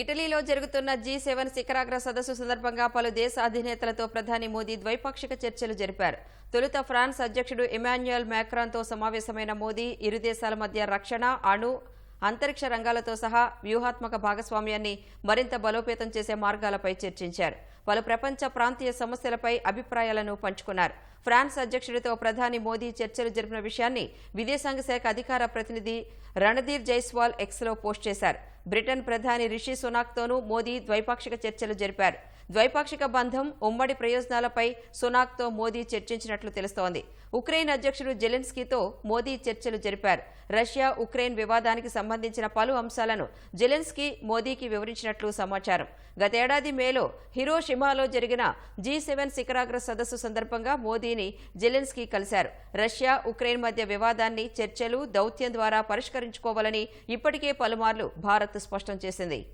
ఇటలీలో జరుగుతున్న G seven శిఖరాగ్ర సదస్సు సందర్భంగా పలు దేశ అధినేతలతో ప్రధాని మోదీ ద్వైపాక్షిక చర్చలు జరిపారు. తొలుత ఫ్రాన్స్ అధ్యక్షుడు ఇమాన్యుయల్ మ్యాక్రాన్తో సమావేశమైన మోదీ ఇరు దేశాల మధ్య రక్షణ అణు అంతరిక్ష రంగాలతో సహా వ్యూహాత్మక భాగస్వామ్యాన్ని మరింత బలోపేతం చేసే మార్గాలపై చర్చించారు. పలు ప్రపంచ ప్రాంతీయ సమస్యలపై అభిప్రాయాలను పంచుకున్నారు. ఫ్రాన్స్ అధ్యక్షుడితో ప్రధాని మోదీ చర్చలు జరిపిన విషయాన్ని విదేశాంగ శాఖ అధికార ప్రతినిధి రణధీర్ జైస్వాల్ ఎక్స్లో పోస్ట్ చేశారు. బ్రిటన్ ప్రధాని రిషి సునాక్తోనూ మోదీ ద్వైపాక్షిక చర్చలు జరిపారు. ద్వైపాక్షిక బంధం ఉమ్మడి ప్రయోజనాలపై సునాక్తో మోదీ చర్చించినట్లు తెలుస్తోంది. ఉక్రెయిన్ అధ్యక్షుడు జెలెన్స్కీతో మోదీ చర్చలు జరిపారు. రష్యా ఉక్రెయిన్ వివాదానికి సంబంధించిన పలు అంశాలను జెలెన్స్కీ మోదీకి వివరించినట్లు సమాచారం. గతేడాది మేలో హిరోషిమాలో జరిగిన జీ సెవెన్ శిఖరాగ్ర సదస్సు సందర్భంగా మోదీని జెలెన్స్కీ కలిశారు. రష్యా ఉక్రెయిన్ మధ్య వివాదాన్ని చర్చలు దౌత్యం ద్వారా పరిష్కరించుకోవాలని ఇప్పటికే పలుమార్లు భారత్ స్పష్టం చేసింది.